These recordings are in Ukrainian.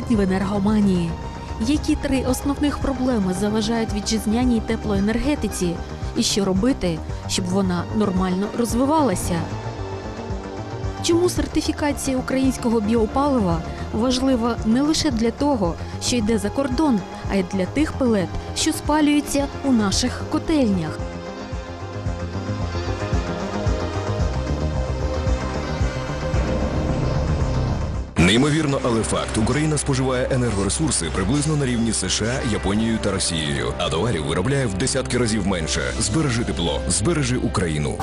Сьогодні в енергоманії. Які три основних проблеми заважають вітчизняній теплоенергетиці, і що робити, щоб вона нормально розвивалася? Чому сертифікація українського біопалива важлива не лише для того, що йде за кордон, а й для тих пелет, що спалюються у наших котельнях? Неймовірно, але факт: Україна споживає енергоресурси приблизно на рівні США, Японією та Росією, а товарів виробляє в десятки разів менше. Збережи тепло, збережи Україну.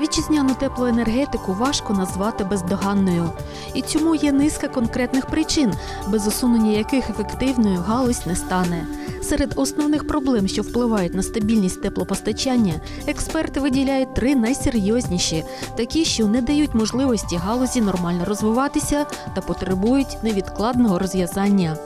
Вітчизняну теплоенергетику важко назвати бездоганною, і цьому є низка конкретних причин, без усунення яких ефективною галузь не стане. Серед основних проблем, що впливають на стабільність теплопостачання, експерти виділяють три найсерйозніші, такі, що не дають можливості галузі нормально розвиватися та потребують невідкладного розв'язання.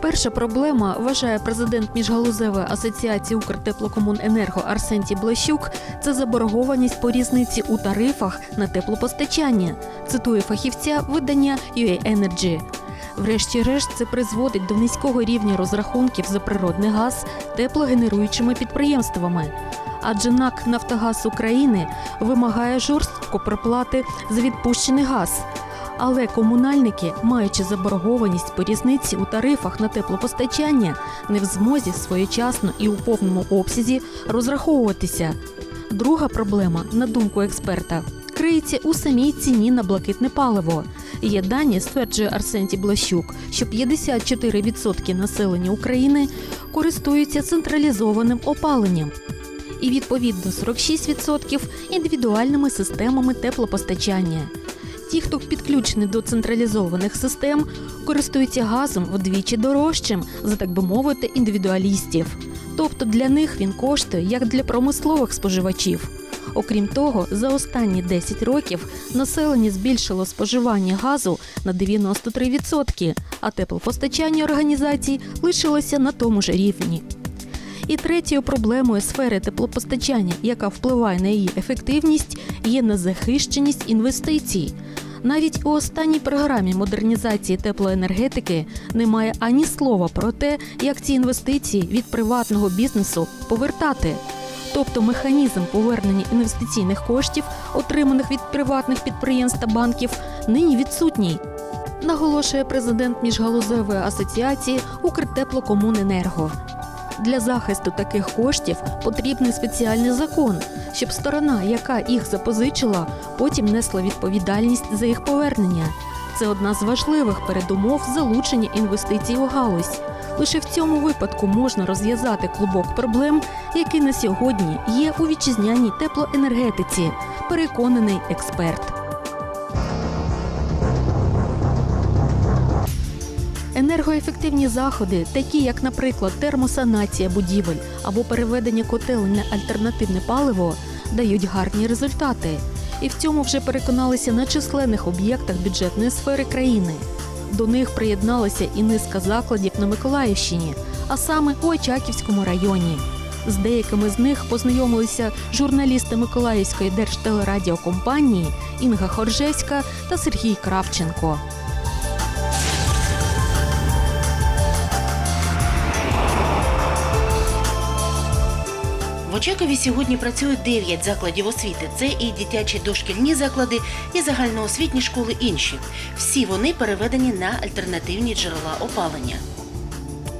Перша проблема, вважає президент міжгалузевої асоціації Укртеплокомуненерго Арсентій Блащук, це заборгованість по різниці у тарифах на теплопостачання. Цитує фахівця видання UA Energy. Врешті-решт, це призводить до низького рівня розрахунків за природний газ теплогенеруючими підприємствами. Адже НАК Нафтогаз України вимагає жорстко проплати за відпущений газ. Але комунальники, маючи заборгованість по різниці у тарифах на теплопостачання, не в змозі своєчасно і у повному обсязі розраховуватися. Друга проблема, на думку експерта, криється у самій ціні на блакитне паливо. Є дані, стверджує Арсентій Блащук, що 54% населення України користуються централізованим опаленням. І відповідно 46% індивідуальними системами теплопостачання. Ті, хто підключений до централізованих систем, користуються газом вдвічі дорожчим за так би мовити індивідуалістів. Тобто для них він коштує як для промислових споживачів. Окрім того, за останні 10 років населення збільшило споживання газу на 93%, а теплопостачання організацій лишилося на тому ж рівні. І третьою проблемою сфери теплопостачання, яка впливає на її ефективність, є незахищеність інвестицій. Навіть у останній програмі модернізації теплоенергетики немає ані слова про те, як ці інвестиції від приватного бізнесу повертати. Тобто механізм повернення інвестиційних коштів, отриманих від приватних підприємств та банків, нині відсутній. Наголошує президент міжгалузевої асоціації Укртеплокомуненерго. Для захисту таких коштів потрібний спеціальний закон, щоб сторона, яка їх запозичила, потім несла відповідальність за їх повернення. Це одна з важливих передумов залучення інвестицій у галузь. Лише в цьому випадку можна розв'язати клубок проблем, який на сьогодні є у вітчизняній теплоенергетиці, переконаний експерт. Енергоефективні заходи, такі як, наприклад, термосанація будівель або переведення котелень на альтернативне паливо, дають гарні результати. І в цьому вже переконалися на численних об'єктах бюджетної сфери країни. До них приєдналася і низка закладів на Миколаївщині, а саме у Очаківському районі. З деякими з них познайомилися журналісти Миколаївської держтелерадіокомпанії Інга Хоржевська та Сергій Кравченко. Очакові сьогодні працює 9 закладів освіти. Це і дитячі дошкільні заклади, і загальноосвітні школи інші. Всі вони переведені на альтернативні джерела опалення.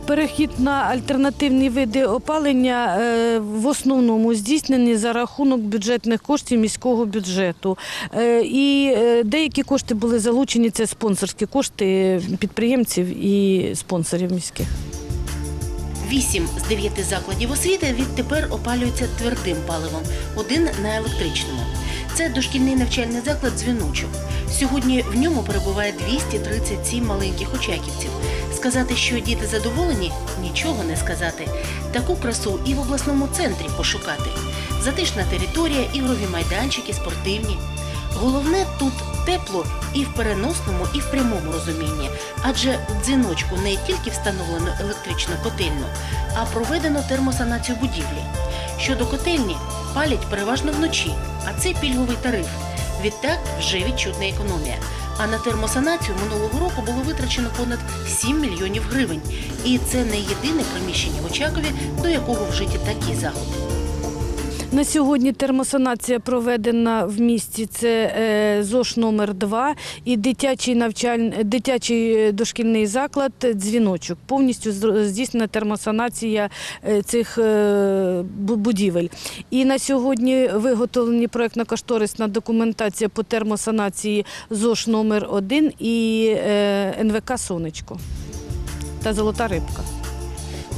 Перехід на альтернативні види опалення е, в основному здійснений за рахунок бюджетних коштів міського бюджету. Е, І е, деякі кошти були залучені, це спонсорські кошти підприємців і спонсорів міських. Вісім з дев'яти закладів освіти відтепер опалюються твердим паливом, один на електричному. Це дошкільний навчальний заклад дзвіночок. Сьогодні в ньому перебуває 237 маленьких очаківців. Сказати, що діти задоволені, нічого не сказати. Таку красу і в обласному центрі пошукати. Затишна територія, ігрові майданчики, спортивні. Головне тут тепло і в переносному, і в прямому розумінні, адже в дзвіночку не тільки встановлено електричну котельну, а проведено термосанацію будівлі. Щодо котельні, палять переважно вночі, а це пільговий тариф. Відтак вже відчутна економія. А на термосанацію минулого року було витрачено понад 7 мільйонів гривень. І це не єдине приміщення в Очакові, до якого вжиті такі заходи. На сьогодні термосанація проведена в місті. Це е, ЗОШ номер 2 і дитячий навчаль... дитячий е, дошкільний заклад дзвіночок. Повністю здійснена термосанація е, цих будівель. І на сьогодні виготовлені проєктно-кошторисна документація по термосанації ЗОШ номер 1 і НВК Сонечко та Золота рибка.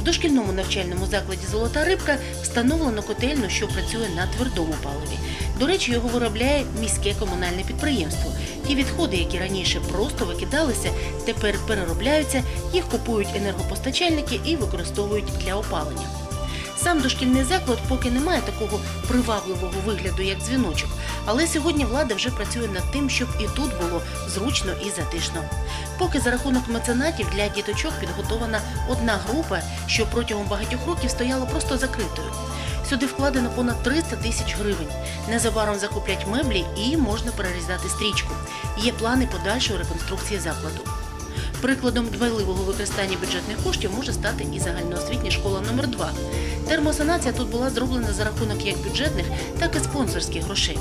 В дошкільному навчальному закладі Золота рибка встановлено котельну, що працює на твердому паливі. До речі, його виробляє міське комунальне підприємство. Ті відходи, які раніше просто викидалися, тепер переробляються, їх купують енергопостачальники і використовують для опалення. Сам дошкільний заклад поки не має такого привабливого вигляду, як дзвіночок, але сьогодні влада вже працює над тим, щоб і тут було зручно і затишно. Поки за рахунок меценатів для діточок підготована одна група, що протягом багатьох років стояла просто закритою. Сюди вкладено понад 300 тисяч гривень. Незабаром закуплять меблі і можна перерізати стрічку. Є плани подальшої реконструкції закладу. Прикладом дбайливого використання бюджетних коштів може стати і загальноосвітня школа номер 2 Термосанація тут була зроблена за рахунок як бюджетних, так і спонсорських грошей.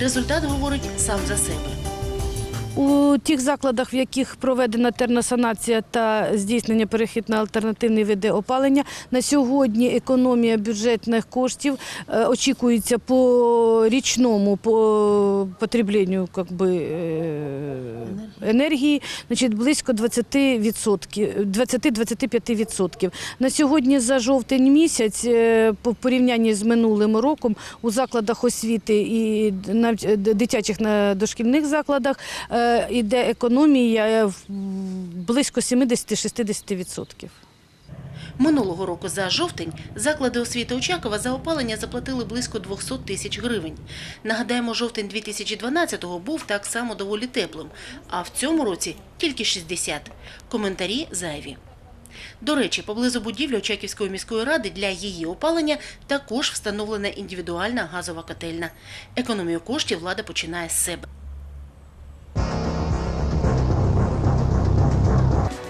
Результат говорить сам за себе. У тих закладах, в яких проведена термосанація та здійснення перехід на альтернативні види опалення, на сьогодні економія бюджетних коштів е, очікується по річному по потребленню би, е, енергії значить, близько 20%, 20-25%. На сьогодні за жовтень місяць е, по порівнянні з минулим роком у закладах освіти і дитячих дошкільних закладах е, іде економія близько 70-60%. Минулого року за жовтень заклади освіти Очакова за опалення заплатили близько 200 тисяч гривень. Нагадаємо, жовтень 2012-го був так само доволі теплим, а в цьому році тільки 60. Коментарі зайві. До речі, поблизу будівлі Очаківської міської ради для її опалення також встановлена індивідуальна газова котельна. Економію коштів влада починає з себе.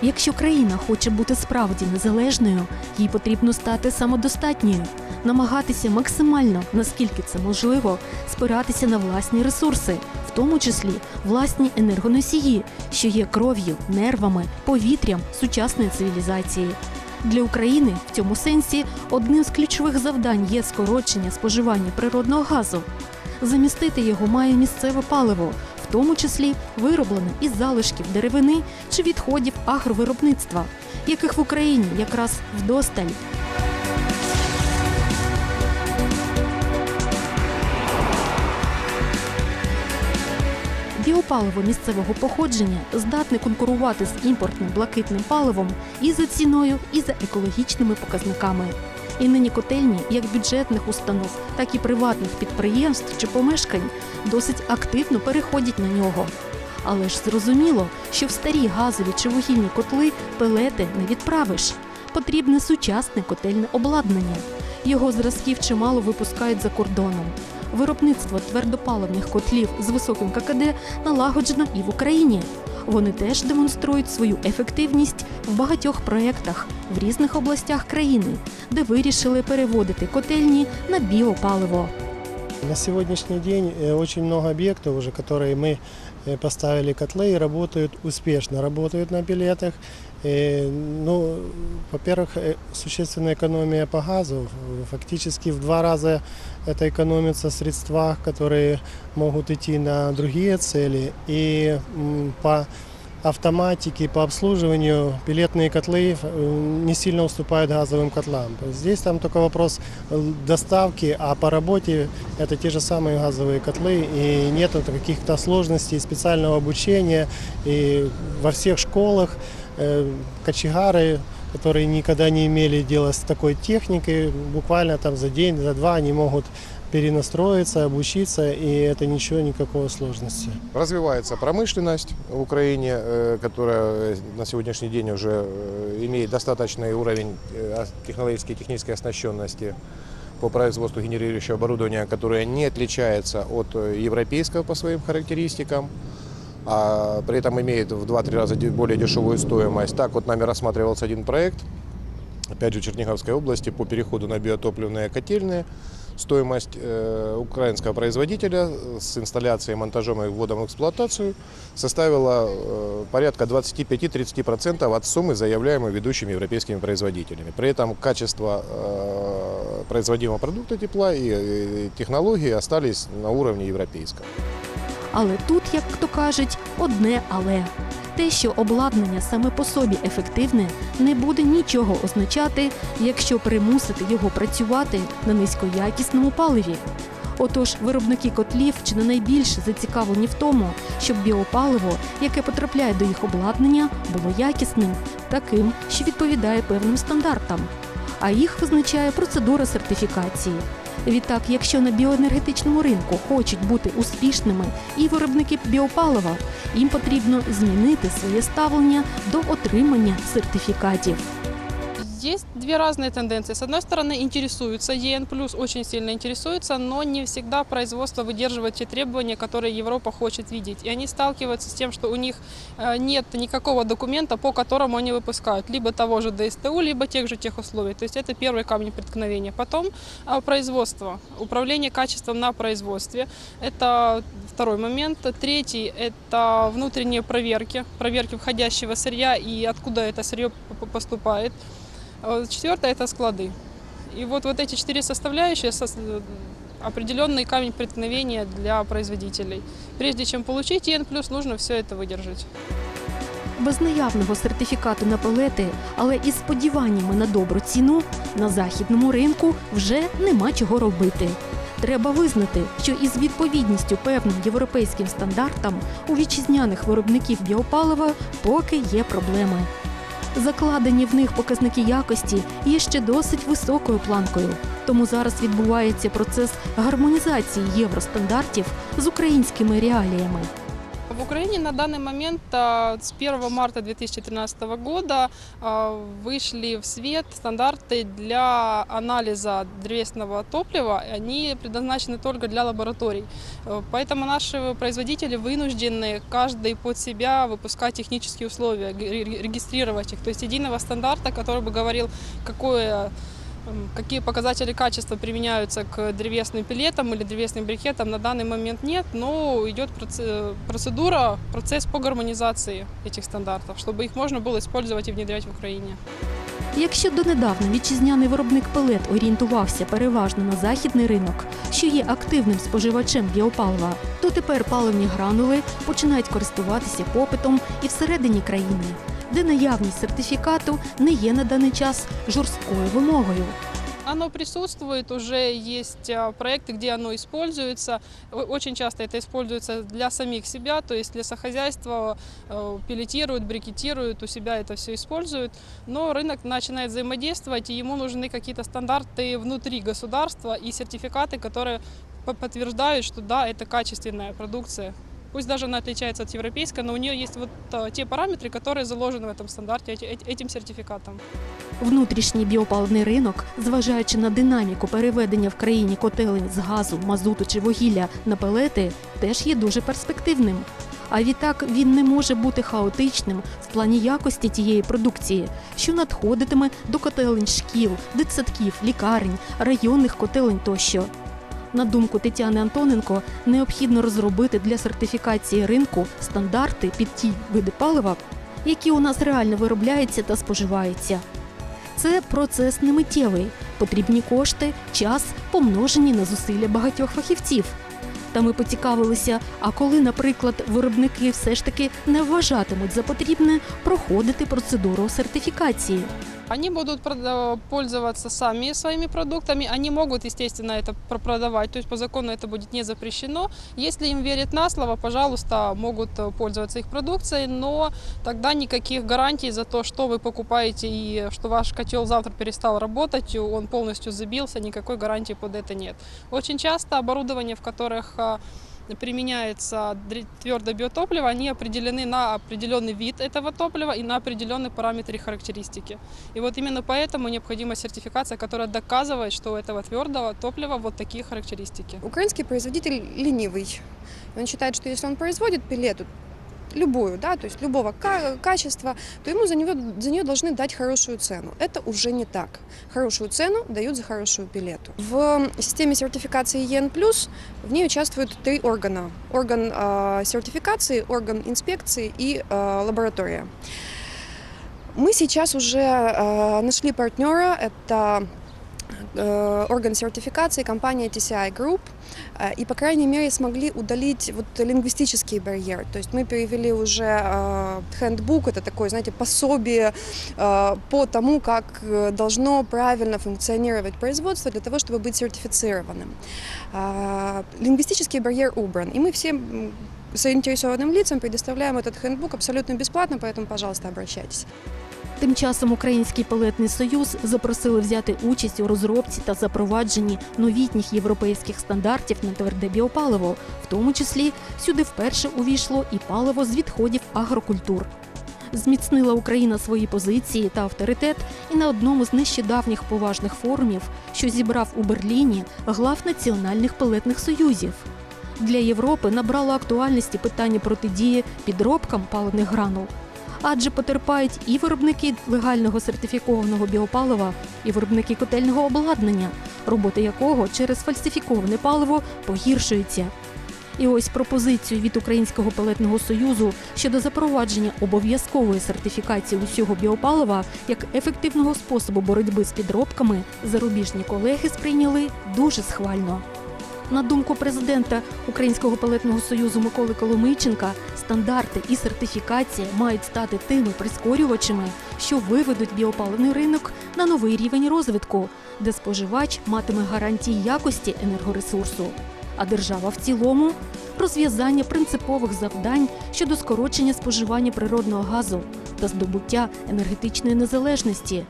Якщо країна хоче бути справді незалежною, їй потрібно стати самодостатньою, намагатися максимально, наскільки це можливо, спиратися на власні ресурси, в тому числі власні енергоносії, що є кров'ю, нервами, повітрям сучасної цивілізації. Для України в цьому сенсі одним з ключових завдань є скорочення споживання природного газу. Замістити його має місцеве паливо, тому числі вироблене із залишків деревини чи відходів агровиробництва, яких в Україні якраз вдосталь. Біопаливо місцевого походження здатне конкурувати з імпортним блакитним паливом і за ціною, і за екологічними показниками. І нині котельні як бюджетних установ, так і приватних підприємств чи помешкань досить активно переходять на нього. Але ж зрозуміло, що в старі газові чи вугільні котли пелети не відправиш. Потрібне сучасне котельне обладнання. Його зразків чимало випускають за кордоном. Виробництво твердопаливних котлів з високим ККД налагоджено і в Україні. Вони теж демонструють свою ефективність в багатьох проєктах в різних областях країни, де вирішили переводити котельні на біопаливо. На сегодняшний день э, очень много объектов уже, которые мы э, поставили котлы и работают успешно, работают на пилетах. Э, Ну, во-первых, э, существенная экономия по газу. Э, Фактически в два раза это экономятся средства, которые могут идти на другие цели. И м, по автоматике, по обслуживанию пилетные котлы э, не сильно уступают газовым котлам. Здесь там только вопрос э, доставки, а по работе это те же самые газовые котлы, и нет каких-то сложностей, специального обучения. И во всех школах э, кочегары, которые никогда не имели дела с такой техникой, буквально там за день, за два они могут перенастроиться, обучиться, и это ничего, никакой сложности. Развивается промышленность в Украине, э, которая на сегодняшний день уже э, имеет достаточный уровень э, технологической и технической оснащенности по производству генерирующего оборудования, которое не отличается от э, европейского по своим характеристикам. а при этом имеет в 2-3 раза более дешевую стоимость. Так вот нами рассматривался один проект, опять же, Черниговской области по переходу на биотопливные котельные. Стоимость э, украинского производителя с инсталляцией, монтажом и вводом в эксплуатацию составила э, порядка 25-30% от суммы, заявляемой ведущими европейскими производителями. При этом качество э, производимого продукта тепла и э, технологии остались на уровне европейском. Але тут, як то кажуть, одне але. Те, що обладнання саме по собі ефективне, не буде нічого означати, якщо примусити його працювати на низькоякісному паливі. Отож, виробники котлів чи не найбільше зацікавлені в тому, щоб біопаливо, яке потрапляє до їх обладнання, було якісним, таким, що відповідає певним стандартам. А їх визначає процедура сертифікації. Відтак, якщо на біоенергетичному ринку хочуть бути успішними і виробники біопалива, їм потрібно змінити своє ставлення до отримання сертифікатів. Есть две разные тенденции. С одной стороны, интересуются, ЕН очень сильно интересуются, но не всегда производство выдерживает те требования, которые Европа хочет видеть. И они сталкиваются с тем, что у них э, нет никакого документа, по которому они выпускают либо того же ДСТУ, либо тех же тех условий. То есть это первый камень преткновения. Потом э, производство, управление качеством на производстве. Это второй момент. Третий – это внутренние проверки, проверки входящего сырья и откуда это сырье поступает. А Четвертое – это склады. И вот, вот эти четыре составляющие сос- э, определенный камень преткновения для производителей. Прежде чем получить ЕН+, нужно все это выдержать. Без наявного сертифікату на пелети, але із сподіваннями на добру ціну на західному ринку вже нема чого робити. Треба визнати, що із відповідністю певним європейським стандартам у вітчизняних виробників біопалива поки є проблеми. Закладені в них показники якості є ще досить високою планкою. Тому зараз відбувається процес гармонізації євростандартів з українськими реаліями. В Украине на данный момент а, с 1 марта 2013 года а, вышли в свет стандарты для анализа древесного топлива. Они предназначены только для лабораторий. Э, Поэтому наши производители вынуждены каждый под себя выпускать технические условия, ге- ре- регистрировать их. То есть единого стандарта, который бы говорил, какое м, Какие показатели качества применяются к древесным пилетам или древесным брикетам на данный момент нет, но идет проце- процедура, процесс по гармонизации этих стандартов, чтобы их можно было использовать и внедрять в Украине. Якщо донедавна вітчизняний виробник пелет орієнтувався переважно на західний ринок, що є активним споживачем біопалива, то тепер паливні гранули починають користуватися попитом і всередині країни, де наявність сертифікату не є на даний час жорсткою вимогою. Оно присутствует, уже есть а, проекты, где оно используется. О- Очень часто это используется для самих себя, то есть лесохозяйство э, пилетируют, брикетируют, у себя это все используют. Но рынок начинает взаимодействовать, и ему нужны какие-то стандарты внутри государства и сертификаты, которые по- подтверждают, что да, это качественная продукция. Пусть даже она отличается от европейской, но у нее есть вот а, те параметры, которые заложены в этом стандарте эти- эти- этим сертификатом. Внутрішній біопаливний ринок, зважаючи на динаміку переведення в країні котелень з газу, мазуту чи вугілля на пелети, теж є дуже перспективним. А відтак він не може бути хаотичним в плані якості тієї продукції, що надходитиме до котелень шкіл, дитсадків, лікарень, районних котелень тощо. На думку Тетяни Антоненко, необхідно розробити для сертифікації ринку стандарти під ті види палива, які у нас реально виробляються та споживаються. Це процес немиттєвий. Потрібні кошти, час помножені на зусилля багатьох фахівців. Та ми поцікавилися, а коли, наприклад, виробники все ж таки не вважатимуть за потрібне проходити процедуру сертифікації. Они будут прода- пользоваться сами своими продуктами, они могут, естественно, это пр- продавать, то есть по закону это будет не запрещено. Если им верят на слово, пожалуйста, могут э, пользоваться их продукцией, но тогда никаких гарантий за то, что вы покупаете и что ваш котел завтра перестал работать, он полностью забился, никакой гарантии под это нет. Очень часто оборудование, в которых а, применяется твердое биотопливо, они определены на определенный вид этого топлива и на определенные параметры характеристики. И вот именно поэтому необходима сертификация, которая доказывает, что у этого твердого топлива вот такие характеристики. Украинский производитель ленивый. Он считает, что если он производит пилету, любую, да, то есть любого ка- качества, то ему за, него, за нее должны дать хорошую цену. Это уже не так. Хорошую цену дают за хорошую пилету. В системе сертификации ЕН+, в ней участвуют три органа. Орган э, сертификации, орган инспекции и э, лаборатория. Мы сейчас уже э, нашли партнера, это э, орган сертификации, компания TCI Group, э, и, по крайней мере, смогли удалить вот лингвистический барьер. То есть мы перевели уже э, handbook, это такое, знаете, пособие э, по тому, как э, должно правильно функционировать производство для того, чтобы быть сертифицированным. Э, Лингвистический барьер убран, и мы всем м, заинтересованным лицам предоставляем этот хендбук абсолютно бесплатно, поэтому, пожалуйста, обращайтесь. Тим часом Український пелетний союз запросили взяти участь у розробці та запровадженні новітніх європейських стандартів на тверде біопаливо. В тому числі сюди вперше увійшло і паливо з відходів агрокультур. Зміцнила Україна свої позиції та авторитет і на одному з нещодавніх поважних форумів, що зібрав у Берліні глав національних пелетних союзів. Для Європи набрало актуальності питання протидії підробкам паливних гранул адже потерпають і виробники легального сертифікованого біопалива, і виробники котельного обладнання, робота якого через фальсифіковане паливо погіршується. І ось пропозицію від Українського пелетного союзу щодо запровадження обов'язкової сертифікації усього біопалива як ефективного способу боротьби з підробками зарубіжні колеги сприйняли дуже схвально. На думку президента Українського пелетного союзу Миколи Коломийченка, стандарти і сертифікація мають стати тими прискорювачами, що виведуть біопаливний ринок на новий рівень розвитку, де споживач матиме гарантії якості енергоресурсу, а держава в цілому розв'язання принципових завдань щодо скорочення споживання природного газу та здобуття енергетичної незалежності.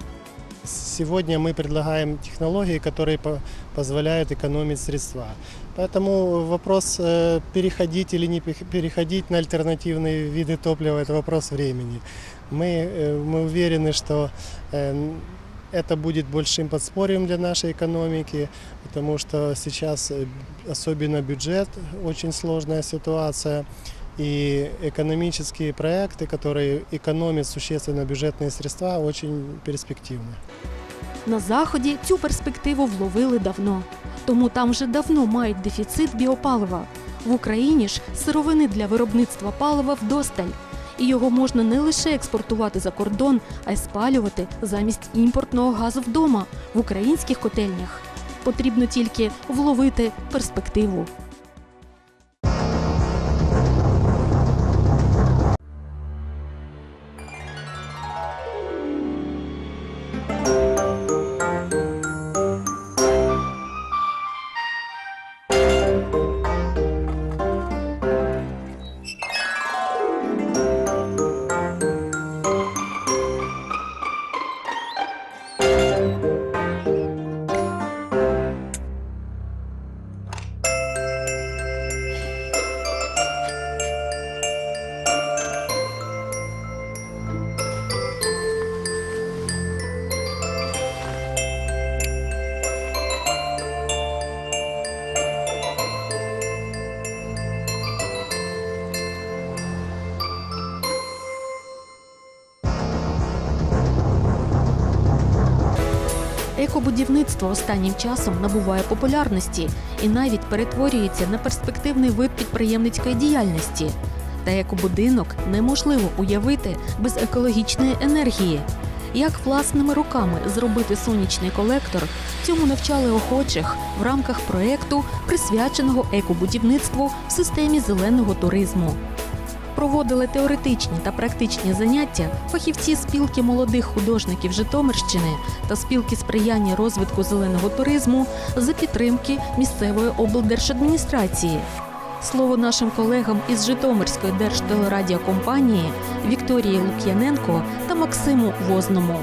Сегодня мы предлагаем технологии, которые по- позволяют экономить средства. Поэтому вопрос э, переходить или не пех- переходить на альтернативные виды топлива – это вопрос времени. Мы, э, мы уверены, что э, это будет большим подспорьем для нашей экономики, потому что сейчас э, особенно бюджет – очень сложная ситуация. И экономические проекты, которые экономят существенно бюджетные средства, очень перспективны. На заході цю перспективу вловили давно, тому там вже давно мають дефіцит біопалива. В Україні ж сировини для виробництва палива вдосталь, і його можна не лише експортувати за кордон, а й спалювати замість імпортного газу вдома в українських котельнях. Потрібно тільки вловити перспективу. Екобудівництво останнім часом набуває популярності і навіть перетворюється на перспективний вид підприємницької діяльності. Та екобудинок неможливо уявити без екологічної енергії. Як власними руками зробити сонячний колектор, цьому навчали охочих в рамках проєкту, присвяченого екобудівництву в системі зеленого туризму. Проводили теоретичні та практичні заняття фахівці спілки молодих художників Житомирщини та спілки сприяння розвитку зеленого туризму за підтримки місцевої облдержадміністрації. Слово нашим колегам із Житомирської держтелерадіокомпанії Вікторії Лук'яненко та Максиму Возному.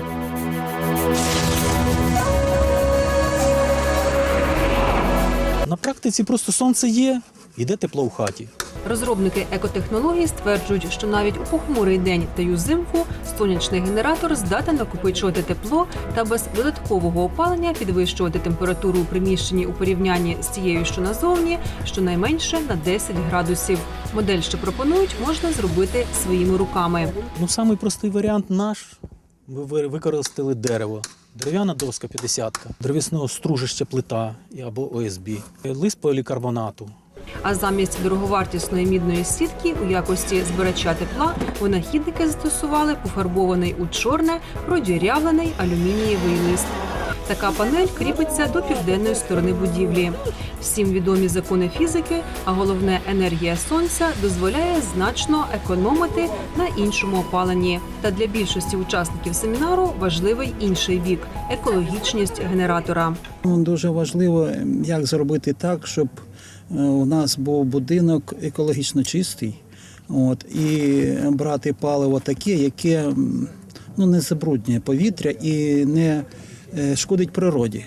На практиці просто сонце є, йде тепло в хаті. Розробники екотехнологій стверджують, що навіть у похмурий день та й узимку сонячний генератор здатен накопичувати тепло та без додаткового опалення підвищувати температуру у приміщенні у порівнянні з тією, що назовні, щонайменше на 10 градусів. Модель, що пропонують, можна зробити своїми руками. Ну, самий простий варіант наш. Ми ви- використали дерево. Дерев'яна доска 50 дерев'яного стружища плита або ОСБ, лист полікарбонату, А замість дороговартісної мідної сітки у якості збирача тепла винахідники застосували пофарбований у чорне продірявлений алюмінієвий лист. Така панель кріпиться до південної сторони будівлі. Всім відомі закони фізики, а головне енергія сонця дозволяє значно економити на іншому опаленні. Та для більшості учасників семінару важливий інший бік екологічність генератора. Дуже важливо, ем, як зробити так, щоб у нас був будинок екологічно чистий, от, і брати паливо таке, яке ну, не забруднює повітря і не е, шкодить природі.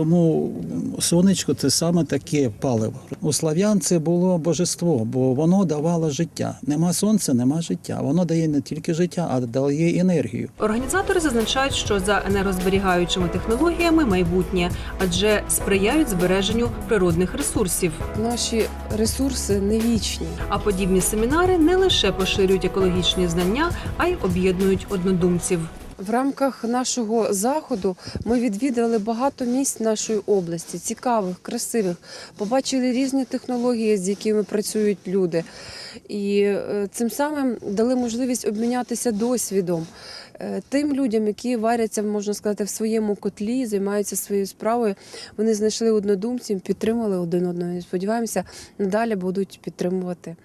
Тому сонечко це саме таке паливо. У слав'ян це було божество, бо воно давало життя. Нема сонця, нема життя. Воно дає не тільки життя, а дає енергію. Організатори зазначають, що за енергозберігаючими технологіями майбутнє, адже сприяють збереженню природних ресурсів. Наші ресурси не вічні. А подібні семінари не лише поширюють екологічні знання, а й об'єднують однодумців. В рамках нашого заходу ми відвідали багато місць нашої області, цікавих, красивих, побачили різні технології, з якими працюють люди, і е, цим самим дали можливість обмінятися досвідом. Е, Тим людям, які варяться, можна сказати, в своєму котлі, займаються своєю справою, вони знайшли однодумців, підтримали один одного. Сподіваємося, надалі будуть підтримувати.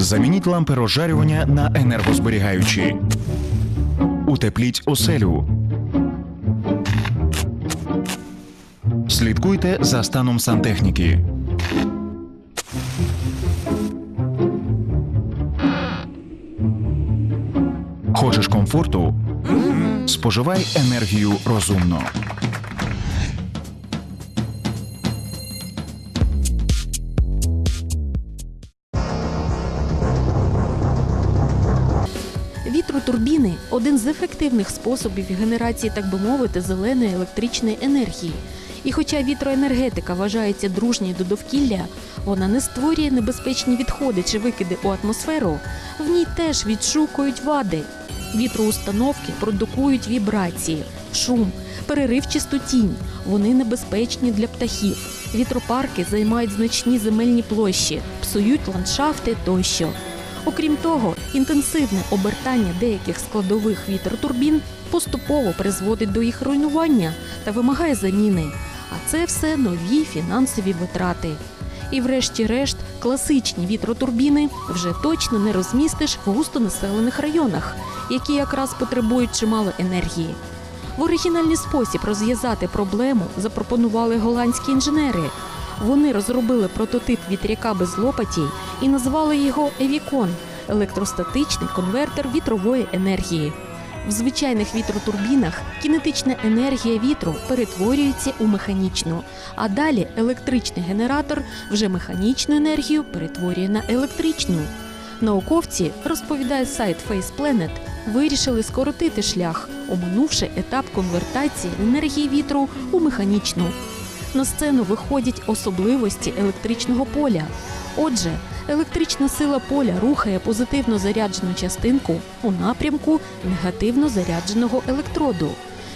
Замініть лампи розжарювання на енергозберігаючі. Утепліть оселю. Слідкуйте за станом сантехніки. Хочеш комфорту? Споживай енергію розумно. Один з ефективних способів генерації, так би мовити, зеленої електричної енергії. І хоча вітроенергетика вважається дружньою до довкілля, вона не створює небезпечні відходи чи викиди у атмосферу, в ній теж відшукують вади. Вітроустановки продукують вібрації, шум, переривчасту тінь. Вони небезпечні для птахів. Вітропарки займають значні земельні площі, псують ландшафти тощо. Окрім того, інтенсивне обертання деяких складових вітротурбін поступово призводить до їх руйнування та вимагає заміни. А це все нові фінансові витрати. І, врешті-решт, класичні вітротурбіни вже точно не розмістиш в густонаселених районах, які якраз потребують чимало енергії. В оригінальний спосіб розв'язати проблему запропонували голландські інженери. Вони розробили прототип вітряка без лопатій і назвали його Евікон електростатичний конвертер вітрової енергії. В звичайних вітротурбінах кінетична енергія вітру перетворюється у механічну, а далі електричний генератор вже механічну енергію перетворює на електричну. Науковці, розповідає сайт Face Planet, вирішили скоротити шлях, оминувши етап конвертації енергії вітру у механічну. На сцену виходять особливості електричного поля. Отже, електрична сила поля рухає позитивно заряджену частинку у напрямку негативно зарядженого електроду.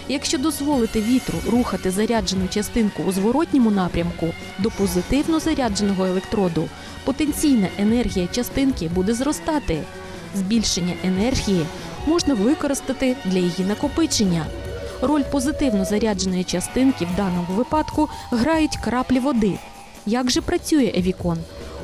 Якщо дозволити вітру рухати заряджену частинку у зворотньому напрямку до позитивно зарядженого електроду, потенційна енергія частинки буде зростати. Збільшення енергії можна використати для її накопичення. Роль позитивно зарядженої частинки в даному випадку грають краплі води. Як же працює Евікон?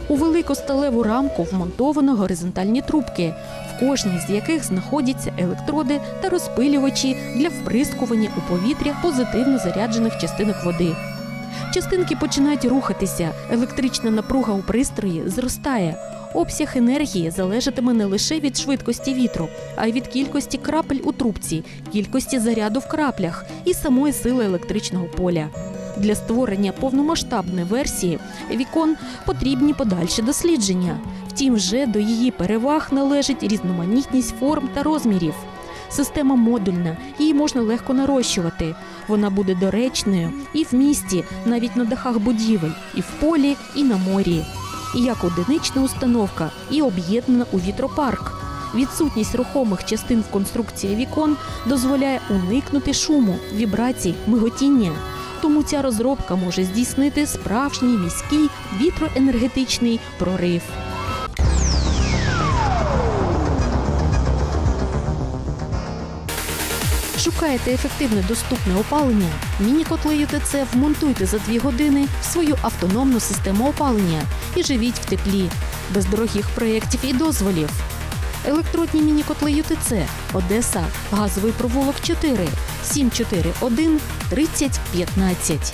У велику сталеву рамку вмонтовано горизонтальні трубки, в кожній з яких знаходяться електроди та розпилювачі для вприскування у повітря позитивно заряджених частинок води. Частинки починають рухатися, електрична напруга у пристрої зростає. Обсяг енергії залежатиме не лише від швидкості вітру, а й від кількості крапель у трубці, кількості заряду в краплях і самої сили електричного поля. Для створення повномасштабної версії вікон потрібні подальші дослідження. Втім, вже до її переваг належить різноманітність форм та розмірів. Система модульна, її можна легко нарощувати. Вона буде доречною і в місті, навіть на дахах будівель, і в полі, і на морі. І як одинична установка, і об'єднана у вітропарк. Відсутність рухомих частин в конструкції вікон дозволяє уникнути шуму, вібрацій, миготіння. Тому ця розробка може здійснити справжній міський вітроенергетичний прорив. Шукаєте ефективне доступне опалення? Міні-котли ЮТЦ вмонтуйте за дві години в свою автономну систему опалення і живіть в теплі, без дорогих проєктів і дозволів. Електродні міні-котли ЮТЦ Одеса, газовий провулок 4 741 3015.